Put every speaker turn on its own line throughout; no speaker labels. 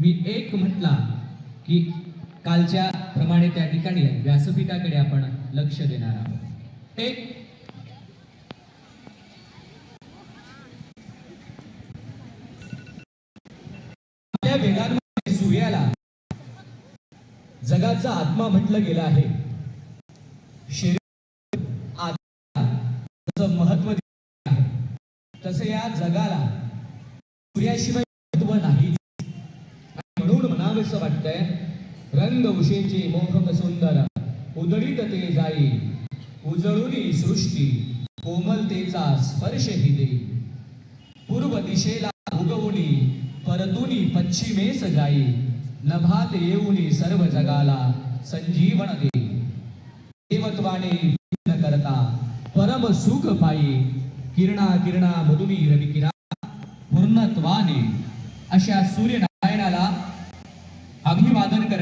मी एक म्हटला की कालच्या प्रमाणे त्या ठिकाणी व्यासपीठाकडे आपण लक्ष देणार आहोत. एक. वेगांमध्ये सूर्याला जगाचा आत्मा म्हटलं गेलं आहे. शरीर आत्मा महत्त्व दिलं तसं या जगाला सूर्याशिवाय म्हणून म्हणावेस वाटतंय. रंग उशेचे मोहक सुंदर. उदळीत ते जाई. उजळुनी सृष्टी. कोमलतेचा स्पर्शही दे पूर्व दिशेला उगवली. परतुनी पश्चिमेस जाई. नभात येऊनी सर्व जगाला संजीवन दे. देवत्वाने न करता परम सुख पायी किरणा किरणा मधुनी रविकिरा. पूर्णत्वाने अशा सूर्यनारायणाला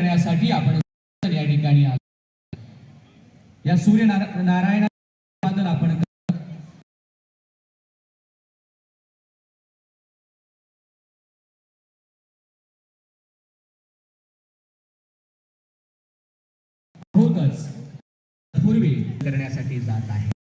करण्यासाठी आपण या ठिकाणी आलो. या सूर्य नारायण आपण होतच पूर्वी करण्यासाठी जात आहे.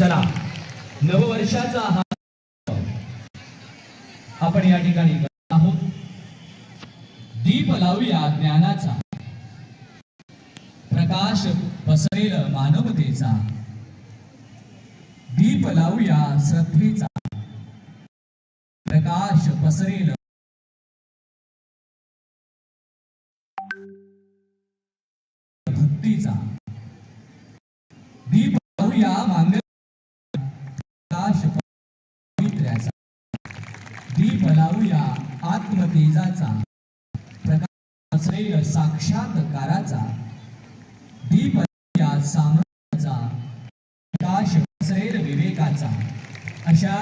चला नववर्षाचा हा आपण या ठिकाणी आहोत. दीप लावूया ज्ञानाचा. प्रकाश पसरेल मानवतेचा. दीप लावूया श्रद्धेचा. प्रकाश पसरेल आत्मतेजाचा प्रकाश पसरेल साक्षात्काराचा दीप सामर्थ्याचा प्रकाश पसरेल विवेकाचा. अशा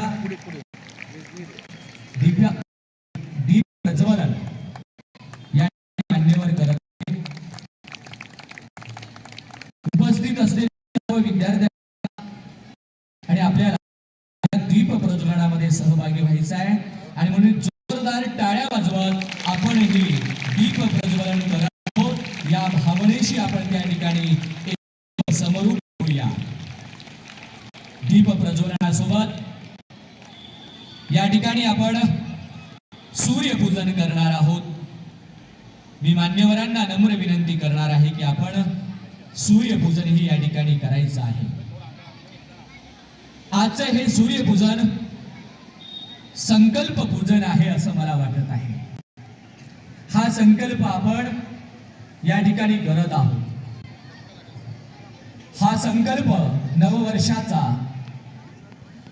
दिव्य दीप प्रज्वलन या मान्यवर करत उपस्थित असलेल्या सर्व विद्यार्थ्यांना आणि आपल्याला दीप प्रज्वलनामध्ये सहभागी व्हायचं आहे. आणि म्हणून जोरदार टाळ्या वाजवत आपण ही दीप प्रज्वलन करत आहोत या भावनेशी आपण त्या ठिकाणी समरूप होऊया दीप प्रज्वलनासोबत. या ठिकाणी आपण सूर्यपूजन करणार आहोत. मी मान्यवरांना नम्र विनंती करणार आहे की आपण सूर्यपूजन ही या ठिकाणी करायचं आहे. आजचं हे सूर्यपूजन संकल्प पूजन आहे असं मला वाटत आहे. हा संकल्प आपण या ठिकाणी करत आहोत. हा संकल्प नववर्षाचा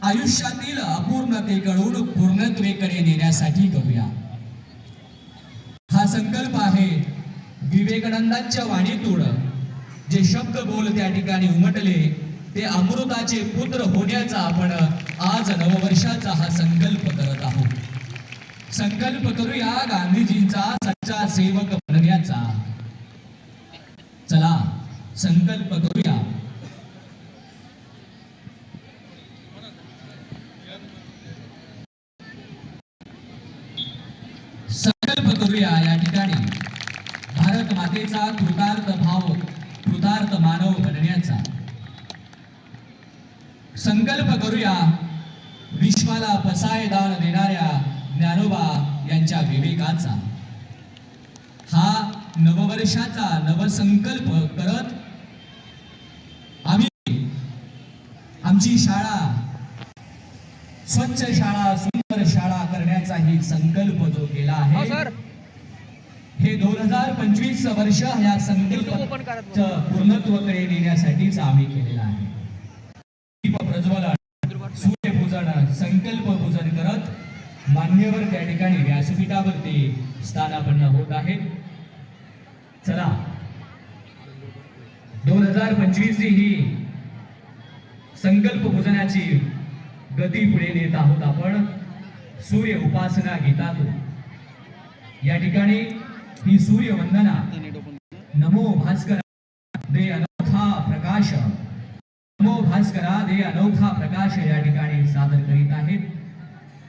आयुष्यातील अपूर्णतेकडून पूर्णत्वेकडे नेण्यासाठी करूया. हा संकल्प आहे विवेकानंदांच्या वाणीतून. जे शब्द बोल त्या ठिकाणी उमटले ते अमृताचे पुत्र होण्याचा आपण आज नववर्षाचा हा संकल्प करत आहोत. संकल्प करूया गांधीजींचा सच्चा सेवक बनण्याचा. चला संकल्प करूया. संकल्प करूया या ठिकाणी. भारत मातेचा कृतार्थ भाव कृतार्थ मानव बनण्याचा. संकल्प करूया विश्वाला पसायदान देणाऱ्या ज्ञानोबा यांच्या विवेकाचा. नववर्षाचा नवसंकल्प करत आम्ही आमची शाळा स्वच्छ शाळा सुंदर शाळा करण्याचाही संकल्प जो केला
हो
आहे
सर.
हे दोन हजार पंचवीस वर्ष या संकल्प. पूर्णत्वाकडे नेण्यासाठीच आम्ही केलेला आहे. प्रज्वलन सूर्यपूजन संकल्प पूजन करत मान्यवर त्या ठिकाणी व्यासपीठावरती स्थानापन्न होत आहेत. चला. दोन हजार पंचवीस ही संकल्प पूजनाची गती पुढे नेत आहोत आपण. सूर्य उपासना गीतातून या ठिकाणी ही सूर्य वंदना. नमो भास्कर दे अनोखा प्रकाश. नमो भास्करा दे अनोखा प्रकाश या ठिकाणी सादर करीत आहेत.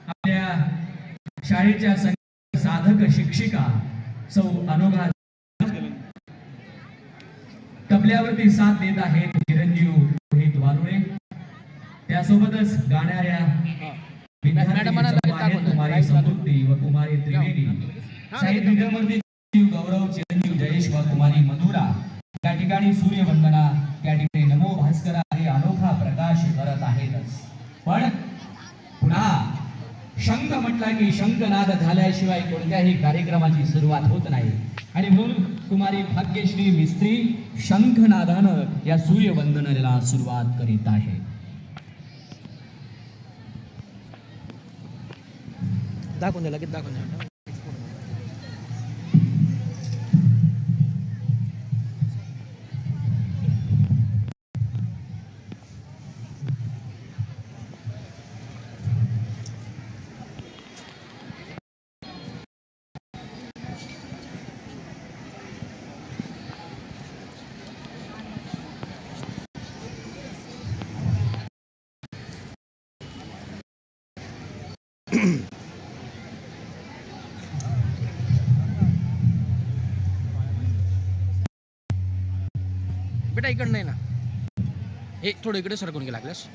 आपल्या शाळेच्या साधक शिक्षिका सौ अनोघा तबल्यावरती साथ देत आहेत चिरंजीव रोहित वारुळे त्यासोबतच गाणाऱ्या. कुमारी. समृद्धी व कुमारी त्रिवेणी साहित्य चिरंजीव गौरव चिरंजीव जयेश व कुमारी मधुरा या ठिकाणी सूर्यवंदना त्या ठिकाणी नमो भास्करा हे अनोखा प्रकाश करत आहेतच पण पुन्हा शंख म्हटला की शंखनाद झाल्याशिवाय कोणत्याही कार्यक्रमाची सुरुवात होत नाही आणि म्हणून कुमारी भाग्यश्री मिस्त्री शंखनादानं या सूर्यवंदनेला सुरुवात करीत आहे.
दाखवून द्या लगेच दाखवून द्या. बेटा इकडं नाही ना. हे थोडं इकडे सरकून गेला लागल्यास.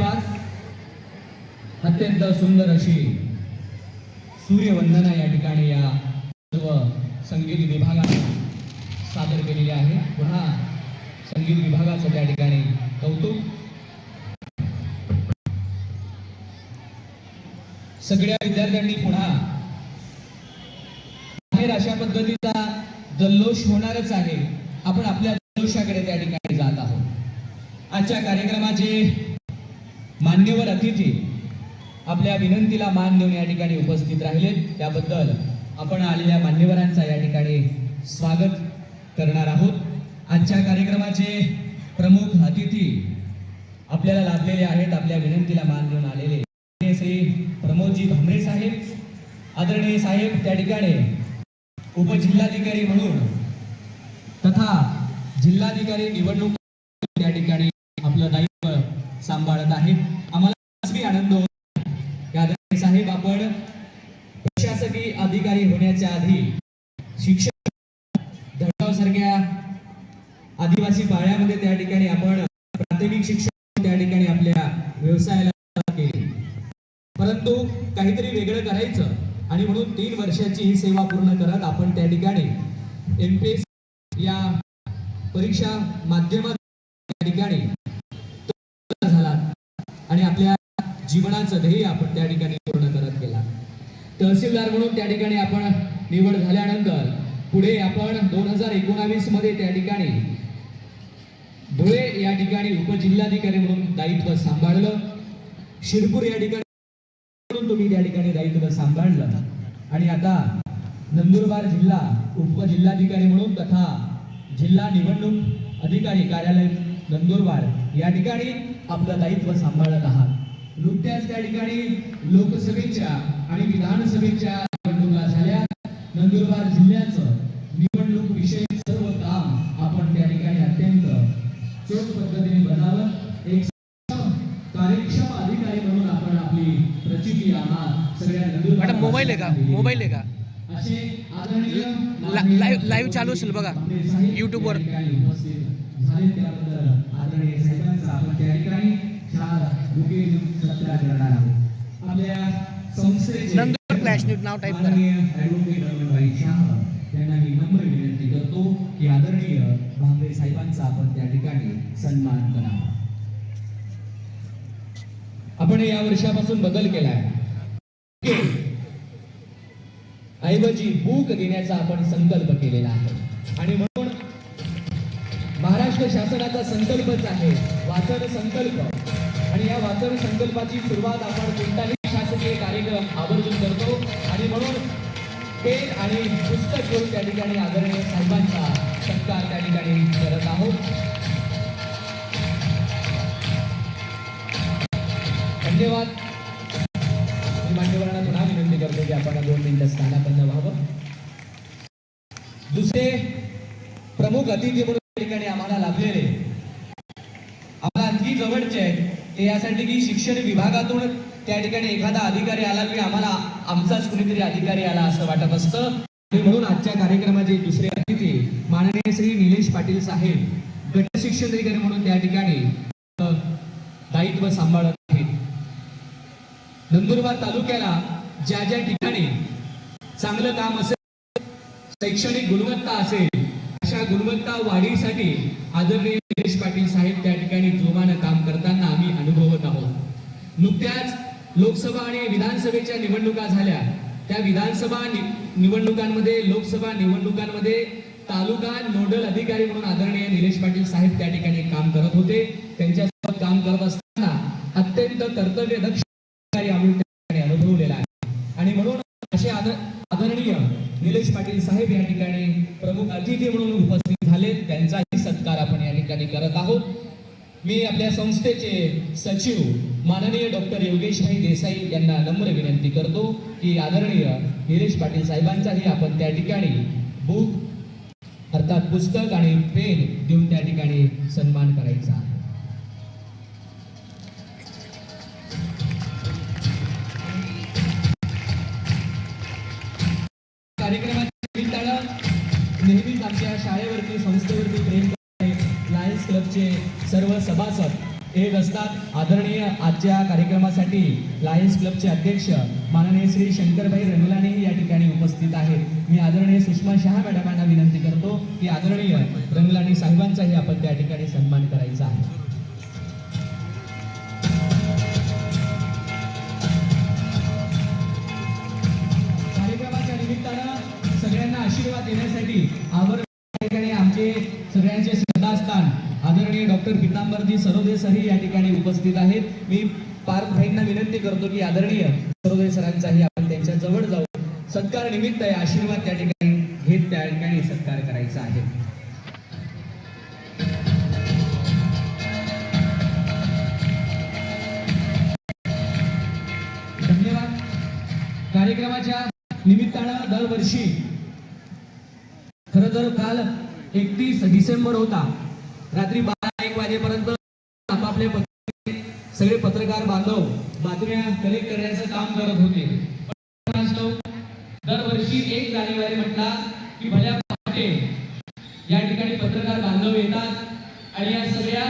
देवास अत्यंत सुंदर अशी सूर्यवंदना या ठिकाणी या सर्व संगीत विभागाने सादर केलेली आहे. पुन्हा संगीत विभागाचं त्या ठिकाणी कौतुक. सगळ्या विद्यार्थ्यांनी पुन्हा बाहेर अशा पद्धतीचा जल्लोष होणारच आहे. आपण आपल्या जल्लोषाकडे त्या ठिकाणी जात आहोत. आजच्या कार्यक्रमाचे मान्यवर अतिथी आपल्या विनंतीला मान देऊन या ठिकाणी उपस्थित राहिले त्याबद्दल आपण आलेल्या मान्यवरांचा या ठिकाणी स्वागत करणार आहोत. आजच्या कार्यक्रमाचे प्रमुख अतिथी आपल्याला लाभलेले आहेत आपल्या विनंतीला मान देऊन आलेले श्री प्रमोदजी भामरे साहेब आदरणीय साहेब त्या ठिकाणी उपजिल्हाधिकारी म्हणून तथा जिल्हाधिकारी निवडणूक त्या ठिकाणी सांभाळत आहेत. आम्हाला आनंद होतो. साहेब आपण प्रशासकीय अधिकारी होण्याच्या आधी शिक्षण धडगाव सारख्या आदिवासी पाळ्यामध्ये त्या ठिकाणी आपण प्राथमिक शिक्षण त्या ठिकाणी आपल्या व्यवसायाला सुरुवात केली. परंतु काहीतरी वेगळं करायचं आणि म्हणून तीन वर्षाची ही सेवा पूर्ण करत आपण त्या ठिकाणी एम पी एस या परीक्षा माध्यमात त्या ठिकाणी आणि आपल्या जीवनाचं ध्येय आपण त्या ठिकाणी पूर्ण करत गेला. तहसीलदार म्हणून त्या ठिकाणी आपण निवड झाल्यानंतर पुढे आपण दोन हजार एकोणावीसमध्ये त्या ठिकाणी धुळे या ठिकाणी उपजिल्हाधिकारी म्हणून दायित्व सांभाळलं. शिरपूर या ठिकाणी म्हणून तुम्ही त्या ठिकाणी दायित्व सांभाळलं. आणि आता नंदुरबार जिल्हा उपजिल्हाधिकारी म्हणून तथा जिल्हा निवडणूक अधिकारी कार्यालय नंदुरबार या ठिकाणी आपलं दायित्व सांभाळत आहात. नुकत्याच त्या ठिकाणी लोकसभेच्या आणि विधानसभेच्या निवडणुका झाल्या. नंदुरबार जिल्ह्याचं निवडणूक विषयी सर्व काम आपण त्या ठिकाणी अत्यंत चोख पद्धतीने बनावं. एक कार्यक्षम अधिकारी म्हणून आपण आपली प्रचिती आहात. सगळ्या नंदुरबार
मोबाईल आहे का? मोबाईल आहे का?
असे आदरणीय
लाईव्ह- चालू असेल बघा. YouTube
झालेत त्याबद्दल आदरणीय साहेबांचा आपण त्या ठिकाणी चार बुके सत्कार करणार आहोत आपल्या संस्थेचे
फ्लॅश न्यूज नाव टाईप करा.
ॲडव्होकेट रमणभाई शाह यांना मी नम्र विनंती करतो की आदरणीय भांबरे साहेबांचा आपण त्या ठिकाणी सन्मान करावा. आपण या वर्षापासून बदल केलाय. ऐवजी बुक देण्याचा आपण संकल्प केलेला आहे. आणि म्हणून महाराष्ट्र शासनाचा संकल्पच आहे. वाचन संकल्प. आणि या वाचन संकल्पाची सुरुवात आपण कोणताही शासकीय कार्यक्रम आवर्जून करतो. आणि म्हणून पेन आणि पुस्तक घेऊन त्या ठिकाणी आदरणीय साहेबांचा सत्कार त्या ठिकाणी करत आहोत. धन्यवाद. मी मान्यवरांना पुन्हा विनंती करतो की आपण दोन मिनिटं स्थानापन्न व्हावं. दुसरे प्रमुख अतिथी म्हणून या ठिकाणी आम्हाला लाभलेले आम्हाला आणखी जवळचे आहेत. ते यासाठी की शिक्षण विभागातून त्या ठिकाणी एखादा अधिकारी आला की आम्हाला आमचाच कुणीतरी अधिकारी आला असं वाटत असतं. म्हणून आजच्या कार्यक्रमाचे दुसरे अतिथी माननीय श्री निलेश पाटील साहेब गट शिक्षण अधिकारी म्हणून त्या ठिकाणी दायित्व सांभाळत आहेत. नंदुरबार तालुक्याला ज्या ज्या ठिकाणी चांगलं काम असेल शैक्षणिक गुणवत्ता असेल अशा गुणवत्ता वाढीसाठी आदरणीय निलेश पाटील साहेब त्या ठिकाणी जोमानं काम करताना आम्ही अनुभवत आहोत. नुकत्याच लोकसभा आणि विधानसभेच्या निवडणुका झाल्या. त्या विधानसभा निवडणुकांमध्ये लोकसभा निवडणुकांमध्ये तालुका नोडल अधिकारी म्हणून आदरणीय निलेश पाटील साहेब त्या ठिकाणी काम करत होते. त्यांच्यासोबत काम करत असताना अत्यंत कर्तव्यदक्ष अधिकारी आम्ही अनुभवलेला आहे. आणि म्हणून असे आदरणीय निलेश पाटील साहेब या ठिकाणी प्रमुख अतिथी म्हणून उपस्थित झाले. त्यांचाही सत्कार आपण ठिकाणी करत आहोत. मी आपल्या संस्थेचे सचिव माननीय डॉक्टर योगेशभाई देसाई यांना नम्र विनंती करतो की आदरणीय निलेश पाटील साहेबांचाही आपण त्या ठिकाणी बुक अर्थात पुस्तक आणि पेन देऊन त्या ठिकाणी सन्मान करायचा आहे. सभासद येत असतात आदरणीय आजच्या कार्यक्रमासाठी लायन्स क्लबचे अध्यक्ष माननीय श्री शंकरभाई रंगलानेही या ठिकाणी उपस्थित आहेत. मी आदरणीय सुषमा शहा मॅडमांना विनंती करतो की आदरणीय रंगलानी साहेबांचाही आपण त्या ठिकाणी सन्मान करायचा आहे. कार्यक्रमाच्या निमित्तानं सगळ्यांना आशीर्वाद देण्यासाठी आवर या ठिकाणी आमचे सगळ्यांचे श्रद्धास्थान आदरणीय डॉक्टर पितांबरजी सरोदे सरही या ठिकाणी उपस्थित आहेत. मी पार्थ भाईंना विनंती करतो की आदरणीय सरोदे सरांचाही आपण त्यांच्या जवळ जाऊ. सत्कार निमित्त आहे आशीर्वाद त्या ठिकाणी घेत त्या ठिकाणी सत्कार करायचा आहे. धन्यवाद. कार्यक्रमाच्या निमित्तानं दरवर्षी खर तर काल एकतीस डिसेंबर होता. रात्री एक वाजेपर्यंत आपापले सगळे पत्रकार बांधव बातम्या कलेक्ट करण्याचं काम करत होते. दरवर्षी एक जानेवारी म्हटला की भल्या पहाटे या ठिकाणी पत्रकार बांधव येतात आणि या सगळ्या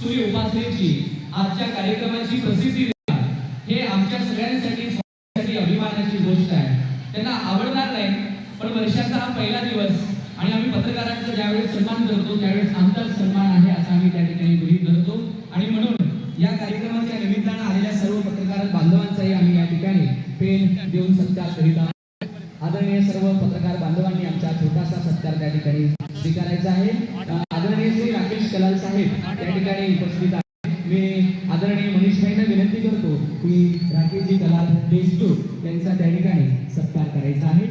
सूर्य उपासनेची आजच्या कार्यक्रमाची प्रसिद्धी देतात. हे आमच्या सगळ्यांसाठी अभिमानाची गोष्ट आहे. त्यांना आवडणार नाही पण वर्षाचा हा पहिला दिवस आणि आम्ही पत्रकारांचा ज्यावेळेस सन्मान करतो त्यावेळेस आमचाच सन्मान आहे असं आम्ही त्या ठिकाणी गृहित धरतो. आणि म्हणून या कार्यक्रमाच्या निमित्तानं आलेल्या सर्व पत्रकार बांधवांचाही आम्ही या ठिकाणी पेन देऊन सत्कार करीत आहोत. आदरणीय सर्व पत्रकार बांधवांनी आमचा छोटासा सत्कार त्या ठिकाणी स्वीकारायचा आहे. आदरणीय श्री राकेश कलाल साहेब त्या ठिकाणी उपस्थित आहेत. मी आदरणीय मनीष भाईंना विनंती करतो की राकेशजी कलाल देशदूत यांचा त्या ठिकाणी सत्कार करायचा आहे.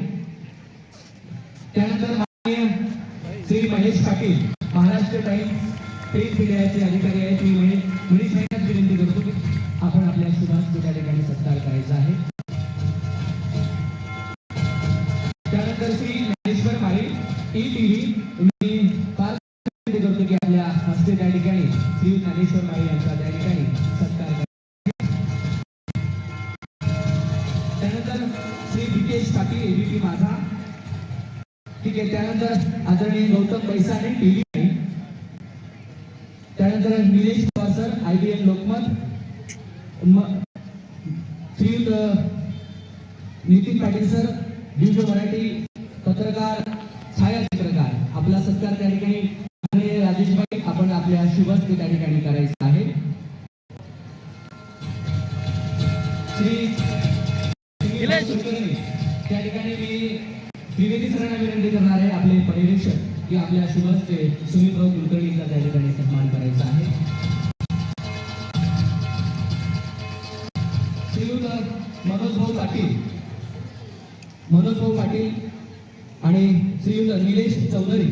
त्यानंतर पाटील महाराष्ट्र टाइम्स प्रिंट मीडियाचे अधिकारी आहेत. मी म्हणे मनीष विनंती करतो की आपण आपल्या सुभाष त्या ठिकाणी सत्कार करायचा आहे. त्यानंतर श्री ज्ञानेश्वर माळी ई टीव्ही मी फार विनंती करतो की आपल्या हस्ते त्या ठिकाणी श्री ज्ञानेश्वर माळी यांचा त्या ठिकाणी सत्कार त्यानंतर श्री विकेश पाटील एबीपी माझा. ठीक आहे त्यानंतर आदरणीय गौतम बैसाणे टीव्ही त्यानंतर Nilesh Pawar sir I B N Lokmat. Shriyut Nitin Patil sir Divya Marathi पत्रकार छायाचित्रकार आपला सत्कार त्या ठिकाणी आणि राजेशभाई आपण आपल्या शुभस्ते त्या ठिकाणी करायचा आहे. श्री त्या ठिकाणी मी त्रिवेदी सरांना विनंती करणार आहे आपले पर्यवेक्षक. की आपल्या शुभस्ते सुमितराव कुलकर्णीचा त्या ठिकाणी सन्मान करायचा आहे. श्रीयुक्त मनोज भाऊ पाटील. मनोज भाऊ पाटील आणि श्रीयुत निलेश चौधरी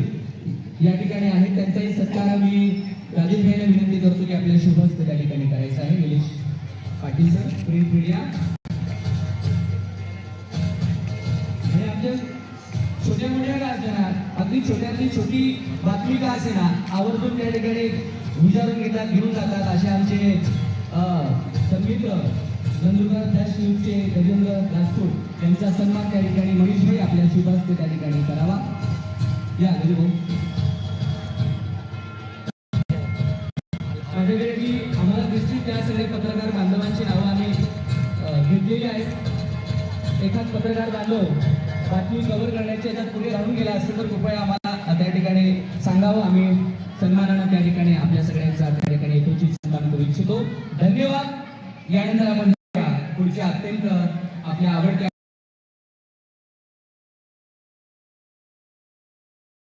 या ठिकाणी आहेत. त्यांचाही सत्कार मी राजेश भाईला विनंती करतो की आपल्या शुभ हस्ते त्या ठिकाणी करायचं आहे. Nilesh Patil sir print media विचारून घेतात घेऊन जातात असे आमचे अं, संगीत नंदुरबार फ्लॅश न्यूजचे गजेंद्र राजपूत यांचा सन्मान त्या ठिकाणी मनीषभाई आपल्या शुभास्ते त्या ठिकाणी करावा. या गरीब माझ्याकडे जी आम्हाला दिसतील त्या सगळे पत्रकार बांधवांची नावं आम्ही घेतलेली आहेत. एखाद पत्रकार बांधव बातमी कव्हर करण्याच्या याच्यात पुढे राहून गेला असेल तर कृपया आम्हाला त्या ठिकाणी सांगावं. आम्ही सन्मानानं त्या ठिकाणी आपल्या सगळ्यांचा त्या ठिकाणी यथोचित सन्मान करू इच्छितो. धन्यवाद. यानंतर आपण पुढच्या अत्यंत आपल्या आवडत्या